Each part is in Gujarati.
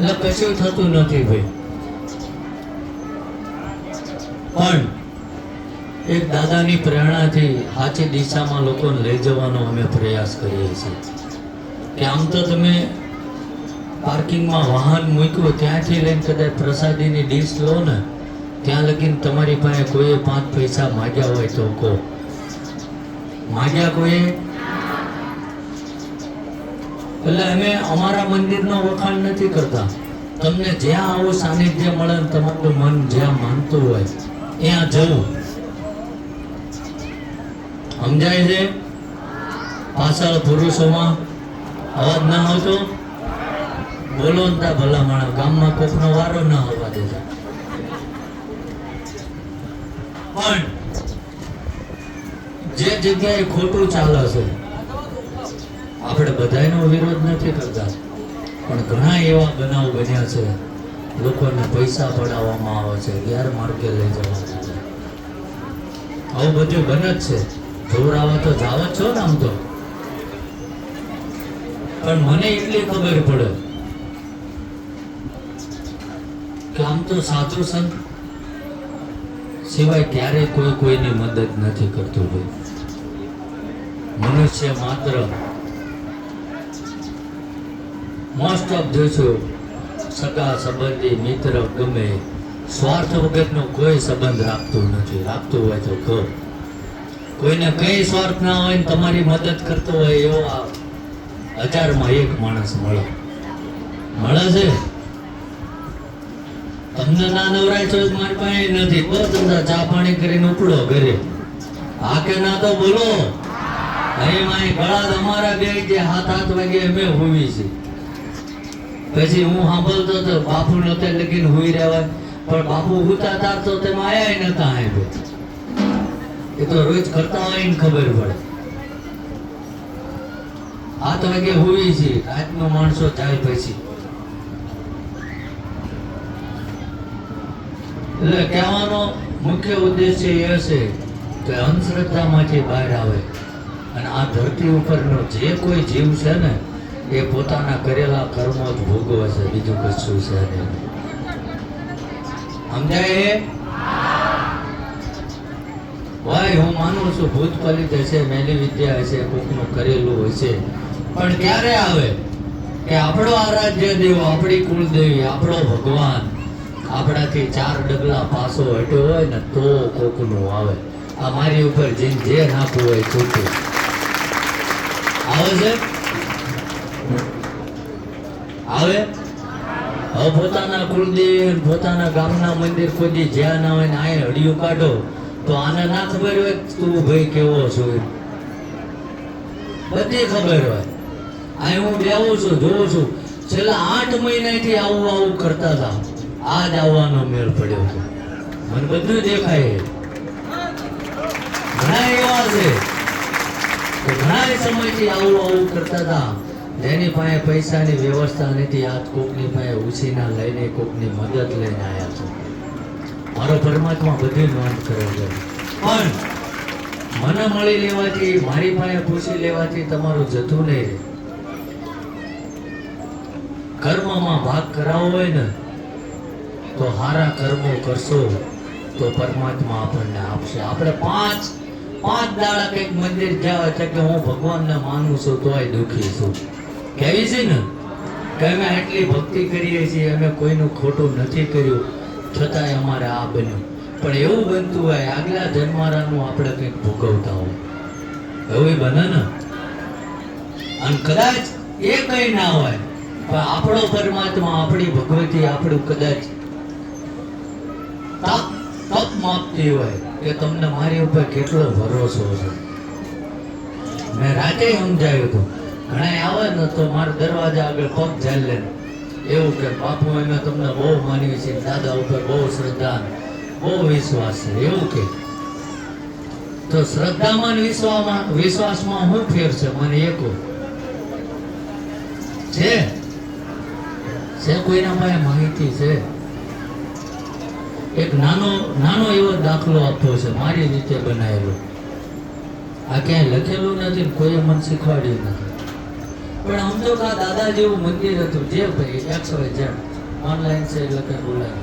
એટલે કશું થતું નથી ભાઈ. પણ એક દાદાની પ્રેરણાથી સાચી દિશામાં લોકોને લઈ જવાનો અમે પ્રયાસ કરીએ છીએ. કે આમ તો તમે પાર્કિંગમાં વાહન મૂક્યું, ત્યાંથી લઈને કદાચ પ્રસાદીની ડીશ લો ને, ત્યાં લગીને તમારી પાસે કોઈએ પાંચ પૈસા માગ્યા હોય તો કહો. માગ્યા કોઈએ? એટલે અમે અમારા મંદિરનો વખાણ નથી કરતા. તમને જ્યાં આવું સાનિધ્ય મળે તમારું મન જ્યાં માનતું હોય, ત્યાં જવું સમજાય છે? પાછળ પુરુષોમાં અવાજ ના આવતો? બોલો ને ભલા માણસ, ગામમાં કોકનો વારો ના આવવા દેતા. પણ જે જગ્યાએ ખોટું ચાલે છે આપણે બધાનો વિરોધ નથી કરતા. પણ ઘણા એવા બનાવ બન્યા છે, લોકોને પૈસા પડાવવામાં આવે છે ગેરમાર્ગે લઈ જવામાં આવે આવું બધું બને જ છે. જોરાવા તો જાવ જ છો ને આમ તો. પણ મને એટલી ખબર પડે કે આમ તો સાધુ સંત સિવાય ક્યારેય કોઈ કોઈની મદદ નથી કરતું ભાઈ. મનુષ્ય માત્ર મોસ્ટ ઓફ જોઈશું સગા સંબંધી, મિત્ર ગમે, સ્વાર્થ વગરનો કોઈ સંબંધ રાખતો નથી. રાખતો હોય તો કહો. કોઈને કઈ સ્વાર્થ ના હોય ને તમારી મદદ કરતો હોય એવો આ હજારમાં એક માણસ મળે. મળે છે? તમને ના નવરાય તો મારી પાસે નથી. બસ બધા ચા પાણી કરીને ઉપડો ઘરે. હા કે ના તો બોલો. અહીં મારી ગળા તમારા બે જે હાથ હાથ વાગે અમે હોવી છે. પછી હું સાંભળતો હતો બાપુ નહોતે લગીને હોઈ રહેવાય પણ બાપુ ઉતા તાર તો તેમાં આયા નતા આવ્યો. એ તો રોજ કરતા હોય ને ખબર પડે. હાથ વાગે હુઈ છે રાતનો માણસો થાય પછી. એટલે કહેવાનો મુખ્ય ઉદ્દેશ્ય એ છે કે અંધશ્રદ્ધામાંથી બહાર આવે. અને આ ધરતી ઉપરનો જે કોઈ જીવ છે ને એ પોતાના કરેલા કર્મો જ ભોગવે છે. બીજું કશું છે નહીં. સમજાય? ભાઈ, હું માનું છું ભૂત પલિત હશે, મેલી વિદ્યા હશે, કોકનું કરેલું હશે. પણ ક્યારે આવે? કે આપણો આરાધ્ય દેવ, આપણી કુળદેવી, આપણો ભગવાન આપણાથી ચાર ડગલા પાસો હટ્યો હોય ને તો કોકનું આવે. આ મારી ઉપર જઈને જે નાખવું હોય છૂટું. આવે છે? આવે પોતાના કુળદેવી પોતાના ગામના મંદિર કોઈ જ્યાં ના હોય ને આ હડિયું કાઢો, તો આને ના ખબર હોય તું ભાઈ કેવો છો. બધી ખબર હોય. આ હું બેવું છું, જોઉં છું. છેલ્લા આઠ મહિનાથી આવું આવું કરતા હતા. આજ આવવાનો મેળ પડ્યો છે. મને બધું દેખાય. ઘણા એવા છે. ઘણા સમયથી આવું આવું કરતા હતા. જેની પાસે પૈસાની વ્યવસ્થા નથી. આ કોકની પાસે ઉછીના લઈને કોકની મદદ લઈને આવ્યા છો. મારો પરમાત્મા બધી નોંધ કરે છે. પણ મને મળી લેવાથી, મારી પાસે પૂછી લેવાથી તમારું જતું નહીં કર્મમાં ભાગ કરાવો હોય ને, તો હારા કર્મો કરશો, તો પરમાત્મા આપણને આપશે. આપણે પાંચ પાંચ દાડા કંઈક મંદિર જવા છે કે હું ભગવાનને માનું છું, તોય દુઃખી છું. કેવી છે ને, કે અમે આટલી ભક્તિ કરીએ છીએ, અમે કોઈનું ખોટું નથી કર્યું, છતાંય અમારે આ બન્યું. પણ એવું બનતું હોય, આગલા જન્મારાનું આપણે કંઈક ભોગવતા હોય. એવું બને ને? અને કદાચ એ કંઈ ના હોય, પણ આપણો પરમાત્મા, આપણી ભગવતી, આપણું કદાચ તપ તપ માપતી હોય, કે તમને મારી ઉપર કેટલો ભરોસો છે. મેં રાતે સમજાયું હતું ઘણા આવે ને તો મારા દરવાજા આગળ પગ ઝાલ લે. એવું કે બાપુ, અમે તમને બહુ માનીએ છીએ. દાદા ઉપર બહુ શ્રદ્ધા બહુ વિશ્વાસ છે. એવું કે. તો શ્રદ્ધામાં ને વિશ્વાસમાં શું ફેર છે? મને એકો છે? છે કોઈના પાસે માહિતી છે? એક નાનો નાનો એવો દાખલો આપવો છે. મારી રીતે બનાવેલો. આ ક્યાંય લખેલું નથી કોઈએ મને શીખવાડ્યું નથી. પણ તો કા દાદા જેવું મંદિર હતું. જે ભાઈ, એક્સ વાય ઓનલાઈન છે એટલે કઈ બોલાય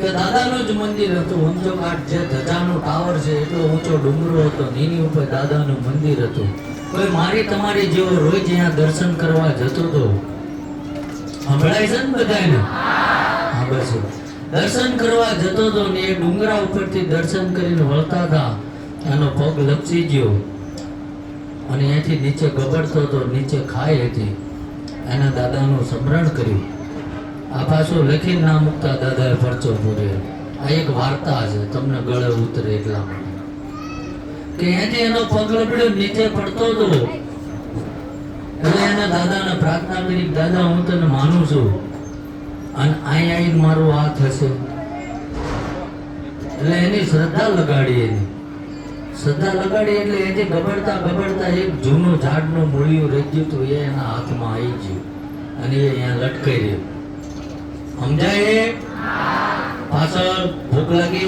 કે દાદાનું જ મંદિર હતું કાઠ જે ધજાનો ટાવર છે, એટલો ઊંચો ડુંગરો હતો, એની ઉપર દાદાનું મંદિર હતું. કોઈ મારી તમારી જેવો રોજ અહીંયા દર્શન કરવા જતો હતો સંભળાય છે ને બધાને હા, બસ દર્શન કરવા જતો હતો ને એ ડુંગરા ઉપરથી દર્શન કરીને વળતા હતા. એનો પગ લપસી ગયો. અને અહીંયાથી નીચે ગબડતો હતો નીચે ખાઈ હતી. એના દાદાનું સ્મરણ કર્યું. આ પાછું લખીને ના મૂકતા દાદાએ પરચો પૂર્યો આ એક વાર્તા છે, તમને ગળે ઉતરે એટલા માટે. કે અહીંયાથી એનો પગ લપડ્યો, નીચે પડતો હતો એટલે એના દાદાને પ્રાર્થના કરી, દાદા, હું તને માનું છું. અને અહીં આવીને મારું આ હશે. એટલે એની શ્રદ્ધા લગાડી એની. શ્રદ્ધા લગાડી એટલે એથી ગબડતા ગબડતા એક જૂનું ઝાડનું મૂળિયું રહી ગયું હતું એ એના હાથમાં આવી ગયું. અને એ અહીંયા લટકાઈ રહ્યું. સમજાય? પાછળ ભૂખ લાગી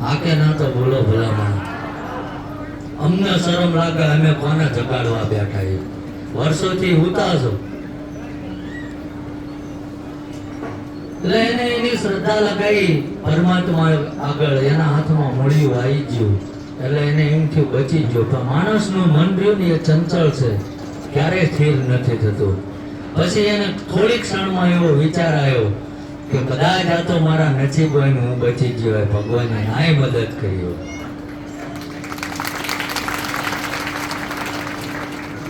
હા કે ના તો બોલો ભલામણ. અમને શરમ લાગે અમે કોને જગાડવા બેઠા એ વર્ષોથી છો. એટલે એને એની શ્રદ્ધા લગાવી પરમાત્મા આગળ એના હાથમાં મળ્યું, આવી ગયું. એટલે એને એમ બચી ગયો. પણ માણસનું મન રહ્યું ને એ ચંચળ છે. ક્યારેય સ્થિર નથી થતું. પછી એને થોડીક ક્ષણમાં એવો વિચાર આવ્યો કે કદાચ આ તો મારા નસીબ હોય ને હું બચી ગયો હોય, ભગવાને આય મદદ કર્યો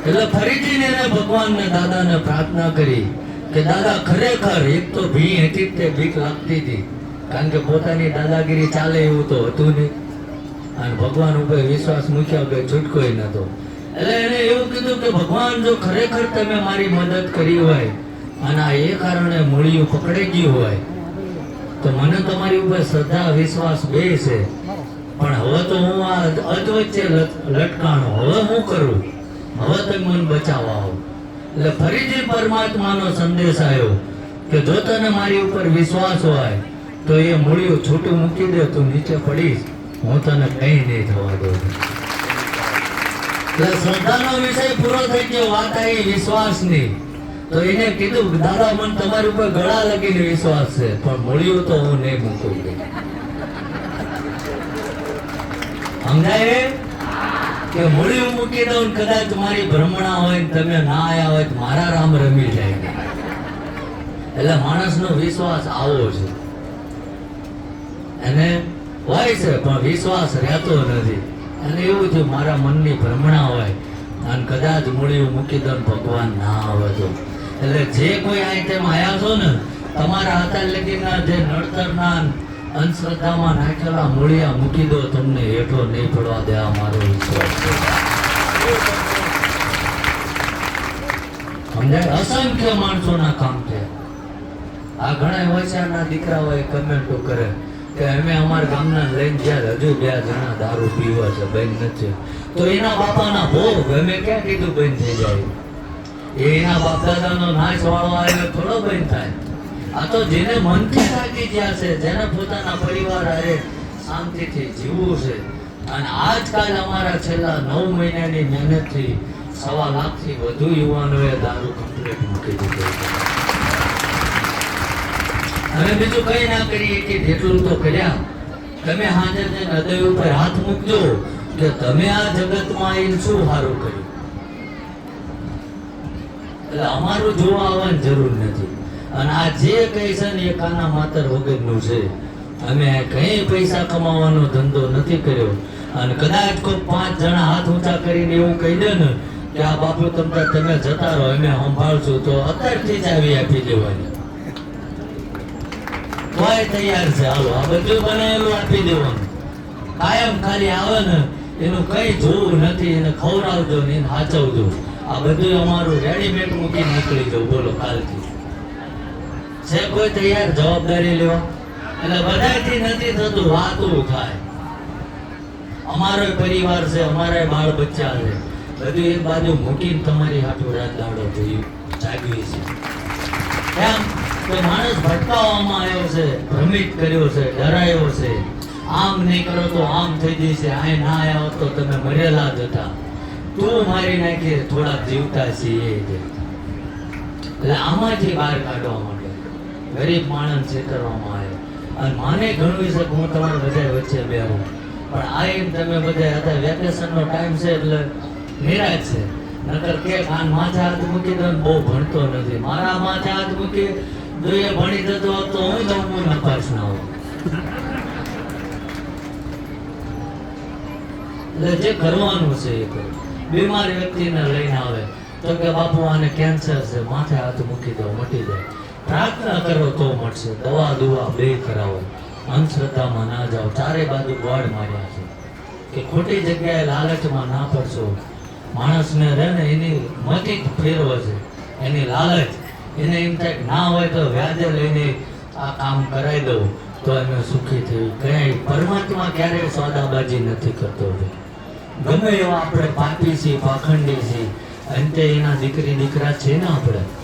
એટલે ફરીથી એને ભગવાનને દાદાને પ્રાર્થના કરી. કે દાદા ખરેખર એક તો ભી હતી તે બીક લાગતી હતી. કારણ કે પોતાની દાદાગીરી ચાલે એવું તો હતું નહીં. અને ભગવાન ઉપર વિશ્વાસ મૂક્યો કે છૂટકોય નતો એટલે એને એવું કીધું કે ભગવાન, જો ખરેખર તમે મારી મદદ કરી હોય અને આ એ કારણે મૂળિયું પકડાઈ ગયું હોય, તો મને તમારી ઉપર શ્રદ્ધા, વિશ્વાસ બે છે. પણ હવે તો હું આ અધવચ્ચે લટ- લટકાણો. હવે હું કરું? હવે તમે મને બચાવવા આવો. એટલે ફરીથી પરમાત્માનો સંદેશ આવ્યો કે જો તને મારી ઉપર વિશ્વાસ હોય, તો એ મૂળિયું છૂટું મૂકી દે, તું નીચે પડીશ, હું તને કઈ નહીં થવા દઉં. શ્રદ્ધાનો વિષય પૂરો થઈ ગયો, વાત આવી વિશ્વાસની. તો એને કીધું, દાદા, મને તમારી ઉપર ગળા લગીને વિશ્વાસ છે, પણ મૂળિયું તો હું નહીં મૂકું. સમજાય? કે મૂળિયું મૂકી દઉં કદાચ મારી ભ્રમણા હોય તમે ના આવ્યા હોય મારા રામ રમી જાય. એટલે માણસનો વિશ્વાસ આવો છે. અને હોય છે, પણ વિશ્વાસ રહેતો નથી. અને એવું છે મારા મનની ભ્રમણા હોય, અને કદાચ મૂળિયું મૂકી દઉં ભગવાન ના આવે તો. એટલે જે કોઈ આ તેમ આવ્યા છો ને, તમારા હાથે લગીના જે નડતરના અંધશ્રદ્ધામાં નાખેલા મૂળિયા મૂકી દો, તમને હેઠો નહીં પડવા દે, આ મારો વિશ્વાસ છે. અસંખ્ય માણસોના કામ છે. આ ઘણા વચારના દીકરાઓએ કમેન્ટો કરે કે અમે અમારા ગામના લઈને જ્યાં હજુ બે જણા દારૂ પીવા છે બંધ નથી. તો એના બાપાના ભોગ અમે ક્યાં કીધું બંધ થઈ જાય? એના બાપ દાદાનો નાશ વાળો આવ્યો, થોડો બંધ થાય. આ તો જેને મનથી થાકી ગયા છે, જેને પોતાના પરિવાર હારે શાંતિથી જીવવું છે. અને આજકાલ અમારા છેલ્લા નવ મહિનાની મહેનતથી સવા લાખથી વધુ યુવાનોએ દારૂ કમ્પ્લીટ મૂકી દીધો હવે બીજું કઈ ના કરીએ કે જેટલું તો કર્યા. તમે હાજર હૃદય ઉપર હાથ મૂકજો કે તમે આ જગતમાં આવીને શું સારું કર્યું? એટલે અમારું જોવા આવવાની જરૂર નથી. અને આ જે કઈ છે ને એ માતર વગરનું છે. અમે કઈ પૈસા કમાવાનો ધંધો નથી કર્યો. અને કદાચ કોઈ પાંચ જણા હાથ ઊંચા કરીને એવું કહી દે ને કે આ બાપુ તમને તમે જતા રહો, અમે સંભાળશું, તો અત્યારથી જ આવી આપી દેવાની. કોઈ તૈયાર છે. હાલો, આ બધું બનાવેલું આપી દેવાનું. કાયમ ખાલી આવે ને એનું કઈ જોવું નથી, એને ખવડાવજો ને એને સાચવજો આ બધું અમારું રેડીમેડ મૂકી નીકળી જવું બોલો, કાલથી. છે કોઈ તૈયાર જવાબદારી લેવા એટલે બધાથી નથી થતું, વાતું થાય. અમારો પરિવાર છે, અમારા બાળ બચ્ચા છે. બધું એક બાજુ મૂકીને તમારી હાથું રાત દાડો જોયું જાગવી છે એમ કે માણસ ભટકાવવામાં આવ્યો છે, ભ્રમિત કર્યો છે, ડરાયો છે. આમ નહીં કરો તો આમ થઈ જશે આ ના આવ્યો તો તમે મરેલા જ હતા. તું મારી નાખી થોડા જીવતા છીએ. એટલે આમાંથી બહાર કાઢવા માટે ગરીબ માણસ છેતરવામાં આવ્યો અને માને ગણવી છે હું તમારા બધા વચ્ચે બેહું. પણ આ એમ તમે બધા હતા વેકેશનનો ટાઈમ છે એટલે નિરાશ છે. નકર કે ખાન માથે હાથ મૂકી દો બહુ ભણતો નથી. મારા માથે હાથ મૂકી જો એ ભણી જતો હોત તો હું નપાસ ના હોઉં એટલે જે કરવાનું છે એ કરો. બીમાર વ્યક્તિને લઈને આવે. તો કે બાપુ આને કેન્સર છે, માથે હાથ મૂકી દો, મટી જાય. પ્રાર્થના કરો તો મળશે. દવા દુવા બે કરાવો. અંધશ્રદ્ધામાં ના જાઓ. ચારે બાજુ ગોળ માર્યા છે. કે ખોટી જગ્યાએ લાલચમાં ના પડશો. માણસને રહે ને એની મતી ફેરવે છે. એની લાલચ, એને એમ થાય ના હોય તો વ્યાજે લઈને આ કામ કરાવી દઉં. તો એને સુખી થયું. ક્યાંય પરમાત્મા ક્યારેય સોદાબાજી નથી કરતો ગમે એવા આપણે પાપી છીએ, પાખંડી છીએ. અંતે એના દીકરી, દીકરા છે ને આપણે?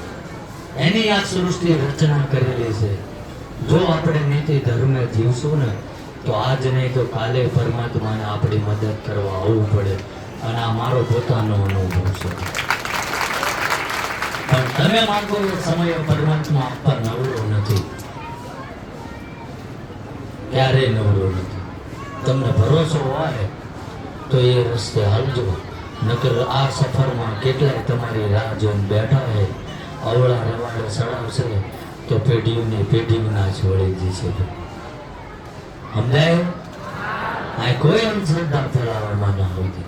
એની આ સૃષ્ટિ રચના કરેલી છે. જો આપણે નીતિ ધર્મે જીવશું ને, તો આજ નહીં તો કાલે પરમાત્માને આપણી મદદ કરવા આવવું પડે અને આ મારો પોતાનો અનુભવ છે. પણ તમે માગો સમયે પરમાત્મા આપવા નવરો નથી. ક્યારેય નવરો નથી? તમને ભરોસો હોય તો એ રસ્તે હાલજો. નકર આ સફરમાં કેટલાય તમારી રાહ જોઈને બેઠા છે અવળા રવાડે સડાવશે તો પેઢીઓની પેઢીઓના જ વળી છે સમજાય? આ કોઈ અંધશ્રદ્ધા ફેલાવવામાં ના હોય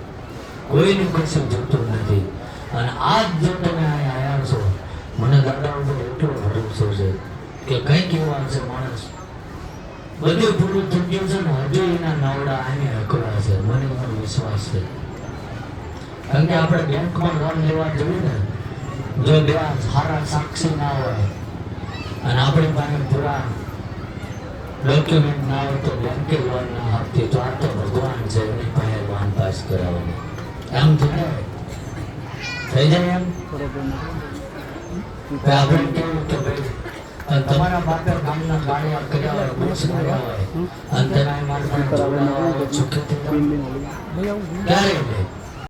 કોઈનું કશું જોતું નથી. અને આજ જો તમે અહીંયા આવ્યા છો, મને દાદા ઉપર એટલો ભરોસો છે કે કંઈક એવા છે માણસ બધું પૂરું થઈ ગયું છે ને, હજુ એના નવડા આને હકડા છે. મને પણ વિશ્વાસ છે. કારણ કે આપણે બેંકમાં લોન લેવા જોઈએ ને જો બે સારા સાક્ષી ના હોય અને આપણી પાસે પૂરા ડોક્યુમેન્ટ ના હોય તો બેંકે લોન ના આપતી તો આ તો ભગવાન છે, એની પાસે લોન પાસ કરાવવાની. એમ થાય. થઈ જાય એમ? આપણે કેવું કે ભાઈ તમારા બાપે ગામના ગાળિયા કર્યા હોય બુક્સ કર્યા હોય, અને તેના મારા પાસે જોડાવા હોય. ક્યારે